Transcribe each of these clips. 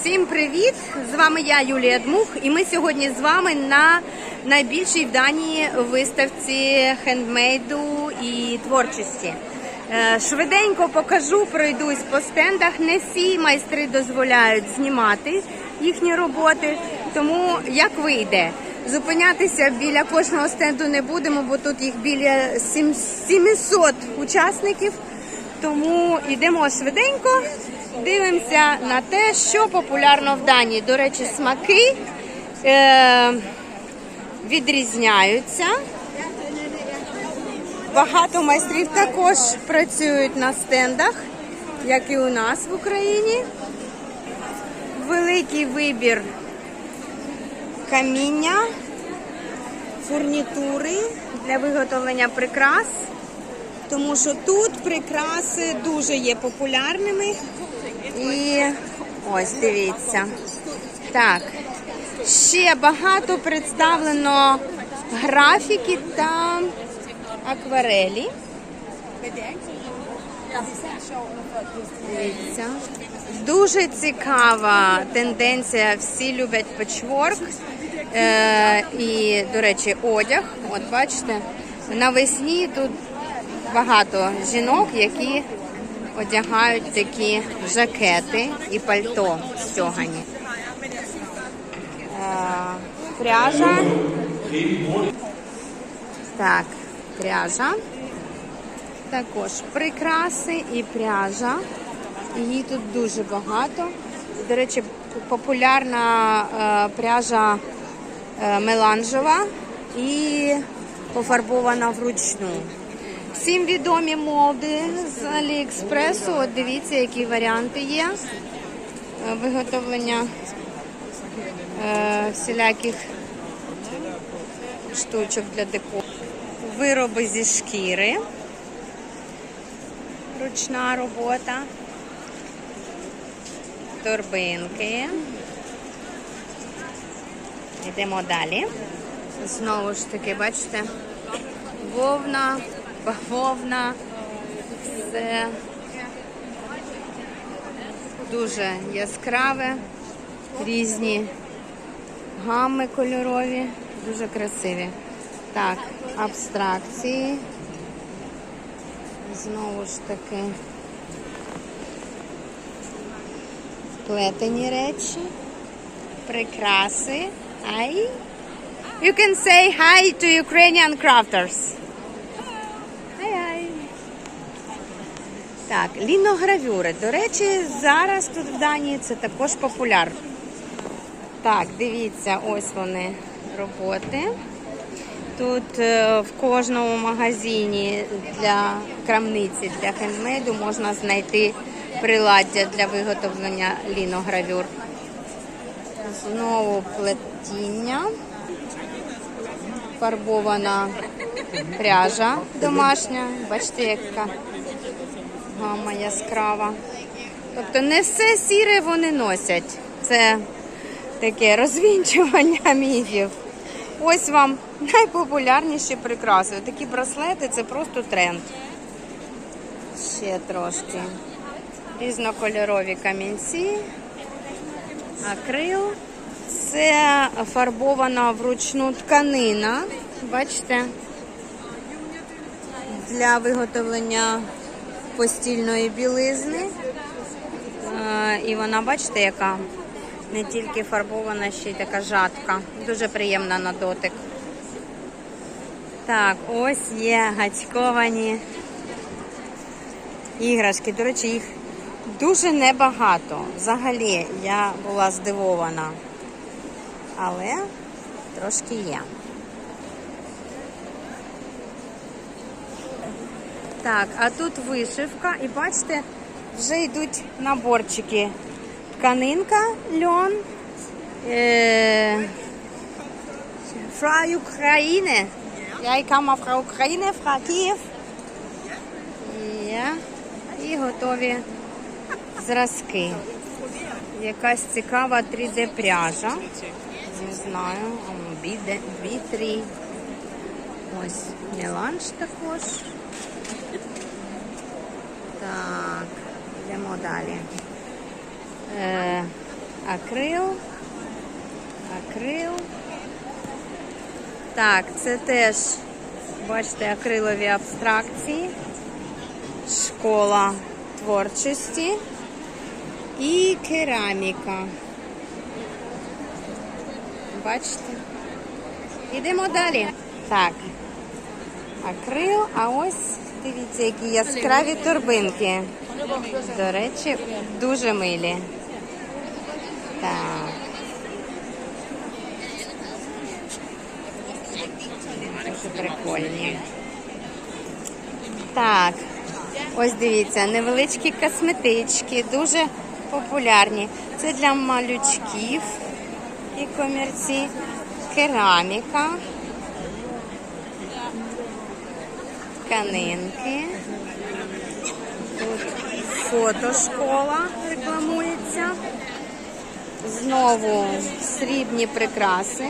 Всім привіт! З вами я, Юлія Дмух, і ми сьогодні з вами на найбільшій в Данії виставці хендмейду і творчості. Е, Швиденько покажу, пройдусь по стендах. Не всі майстри дозволяють знімати їхні роботи, тому як вийде. Зупинятися біля кожного стенду не будемо, бо тут їх біля сім- 700 учасників. Тому йдемо швиденько, дивимося на те, що популярно в Данії. До речі, смаки е, відрізняються. Багато майстрів також працюють на стендах, як і у нас в Україні. Великий вибір каміння, фурнітури для виготовлення прикрас. Тому що тут прикраси дуже є популярними. І ось дивіться. Так, ще багато представлено графіки та акварелі. Дивіться. Дуже цікава тенденція. Всі люблять печворк. Е, і, до речі, одяг. От бачите, навесні тут багато жінок, які одягають такі жакети і пальто стягані. Е, пряжа. Так, пряжа. Також прикраси і пряжа. Її тут дуже багато. До речі, популярна е, пряжа е, меланжева і пофарбована вручну. Всім відомі молди з Аліекспресу. От дивіться, які варіанти є е, виготовлення е, всіляких штучок для декору. Вироби зі шкіри. Ручна робота. Торбинки. Йдемо далі. Знову ж таки, бачите, вовна, бавовна. Все дуже яскраве, різні гами кольорові, дуже красиві. Так, абстракції. Знову ж таки плетені речі, прикраси. Ай. You can say hi to Ukrainian crafters. Так, ліногравюри. До речі, зараз тут в Данії це також популярно. Так, дивіться, ось вони роботи. Тут е, в кожному магазині для крамниці для хендмейду можна знайти приладдя для виготовлення ліногравюр. Знову плетіння, фарбована пряжа домашня. Бачите, яка гама яскрава. Тобто не все сіре вони носять. Це таке розвінчування міфів. Ось вам найпопулярніші прикраси. Такі браслети це просто тренд. Ще трошки. Різнокольорові камінці, акрил. Це фарбована вручну тканина. Бачите? Для виготовлення постільної білизни. І вона, бачите, яка не тільки фарбована, ще й така жатка. Дуже приємна на дотик. Так, ось є гацьковані іграшки. До речі, їх дуже небагато. Взагалі, я була здивована. Але трошки є. Так, а тут вишивка, і бачите, вже йдуть наборчики. Тканинка, льон. Е... Fra України. Я кама fra України, fra Київ. Є. І готові зразки. Якась цікава 3D пряжа. Не знаю. Бітрі. Ось меланж також. Так, йдемо далі. Е, акрил. Акрил. Так, це теж, бачите, акрилові абстракції. Школа творчості і кераміка. Бачите? Ідемо далі. Так. Акрил, а ось дивіться, які яскраві торбинки. До речі, дуже милі. Так. Дуже прикольні. Так, ось дивіться, невеличкі косметички, дуже популярні. Це для малючків і комірці. Кераміка. Тканинки. Тут фотошкола рекламується. Знову срібні прикраси.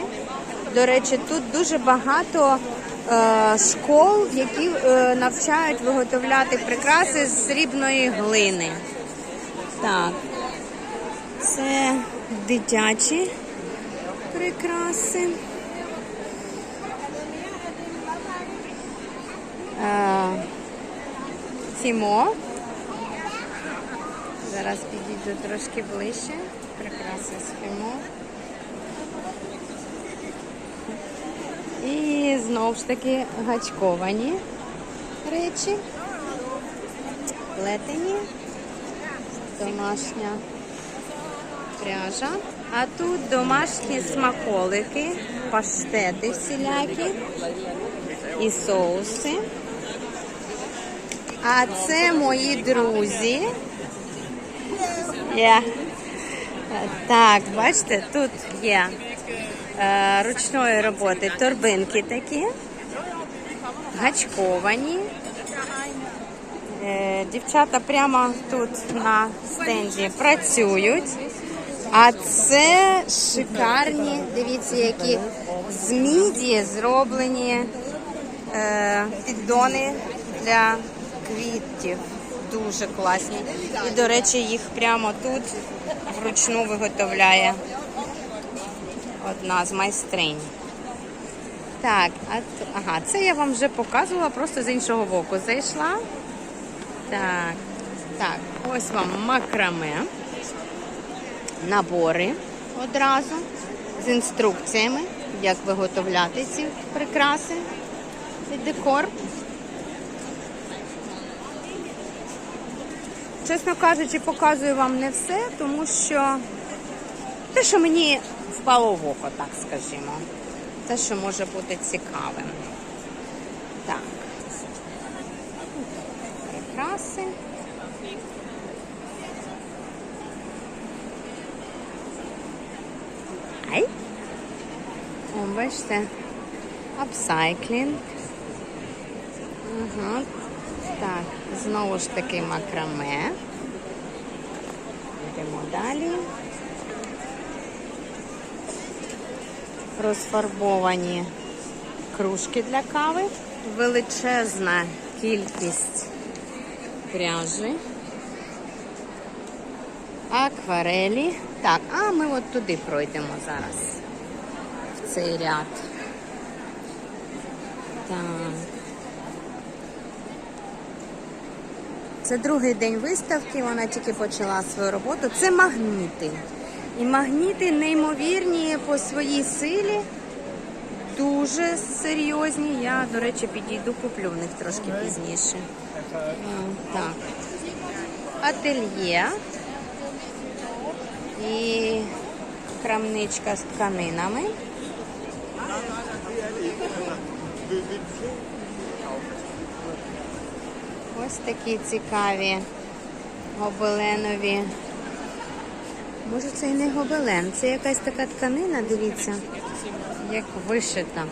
До речі, тут дуже багато е, школ, які е, навчають виготовляти прикраси з срібної глини. Так, це дитячі прикраси. Е, Фімо. Зараз підійду трошки ближче. Прикраси з Фімо. І знову ж таки гачковані речі, плетені, домашня пряжа. А тут домашні смаколики, паштети всілякі і соуси. А це мої друзі. Я... Так, бачите, тут є е, ручної роботи торбинки такі, гачковані. Е, дівчата прямо тут на стенді працюють. А це шикарні, дивіться, які з міді зроблені е, піддони для квітів. Дуже класні. І, до речі, їх прямо тут вручну виготовляє одна з майстринь. Так, а ага, це я вам вже показувала, просто з іншого боку зайшла. Так, так, ось вам макраме. Набори одразу з інструкціями, як виготовляти ці прикраси і декор. Чесно кажучи, показую вам не все, тому що те, що мені впало в око, так скажімо. Те, що може бути цікавим. Так. Прикраси. Ай. О, бачите, апсайклінг. Ага. Так, знову ж таки макраме. Йдемо далі. Розфарбовані кружки для кави. Величезна кількість пряжі. Акварелі. Так, а ми от туди пройдемо зараз. В цей ряд. Так. Це другий день виставки, вона тільки почала свою роботу. Це магніти. І магніти неймовірні по своїй силі, дуже серйозні. Я, до речі, підійду, куплю в них трошки пізніше. Так. Ательє і крамничка з тканинами. Ось такі цікаві гобеленові. Може це і не гобелен, це якась така тканина, дивіться, як вишита.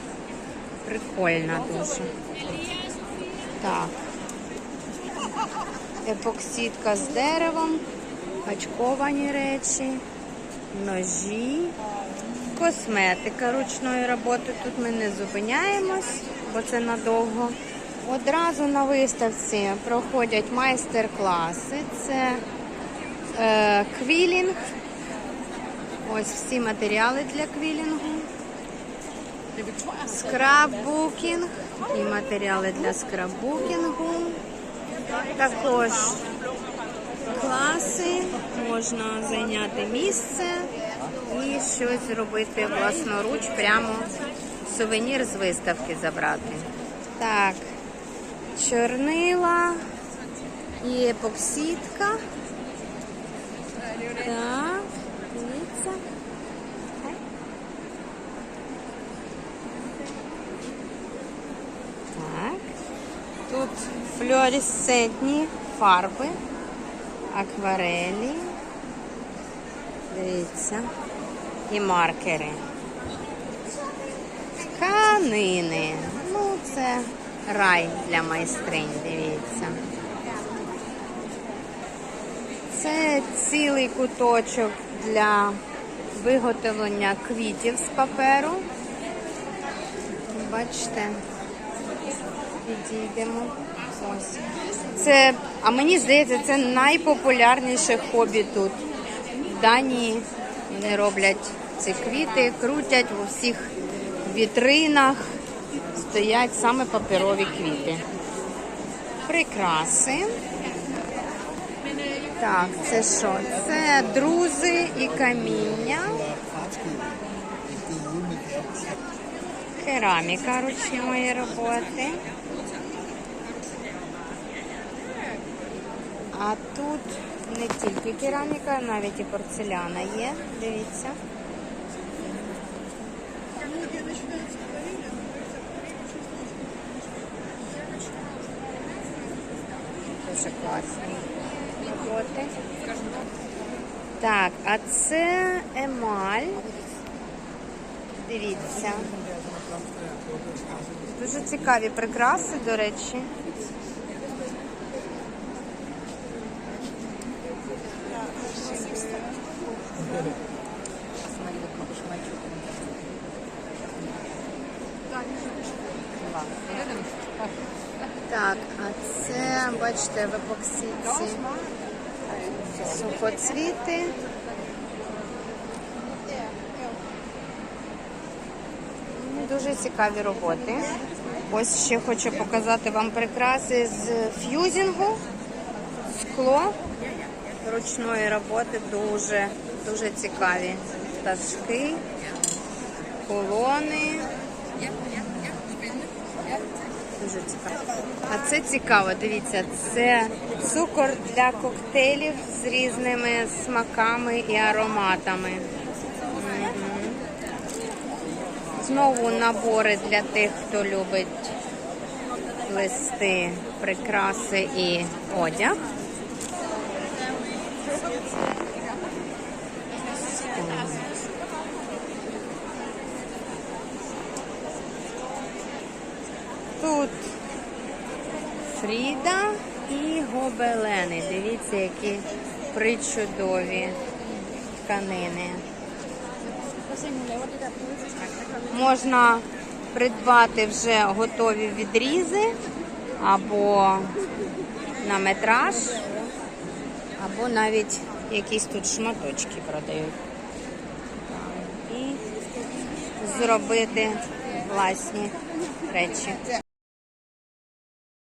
Прикольна дуже. Так. Епоксидка з деревом, очковані речі, ножі, косметика ручної роботи. Тут ми не зупиняємось, бо це надовго. Одразу на виставці проходять майстер-класи. Це е, квілінг, Ось всі матеріали для квілінгу. Скраббукінг і матеріали для скраббукінгу. Також класи, можна зайняти місце і щось зробити власноруч, прямо сувенір з виставки забрати. Так, чорнила і епоксидка. Так, дивіться. Так. Тут флуоресцентні фарби, акварелі. Дивіться. І маркери. Тканини. Ну, це рай для майстринь, дивіться. Це цілий куточок для виготовлення квітів з паперу. Бачите, підійдемо. Ось. Це, а мені здається, це найпопулярніше хобі тут. В Данії вони роблять ці квіти, крутять у всіх вітринах, стоять саме паперові квіти. Прикраси. Так, це що? Це друзи і каміння. Кераміка ручної роботи. А тут не тільки кераміка, навіть і порцеляна є. Дивіться. Дуже класний. роботи. Так, а це емаль. Дивіться. Дуже цікаві прикраси, до речі. Бачите, в епоксидці сухоцвіти. Дуже цікаві роботи. Ось ще хочу показати вам прикраси з ф'юзінгу. Скло ручної роботи дуже, дуже цікаві. Пташки, колони. Дуже цікаво. А це цікаво, дивіться, це цукор для коктейлів з різними смаками і ароматами. Знову набори для тих, хто любить листи, прикраси і одяг. Тут Фріда і гобелени. Дивіться, які причудові тканини. Можна придбати вже готові відрізи або на метраж, або навіть якісь тут шматочки продають. І зробити власні речі.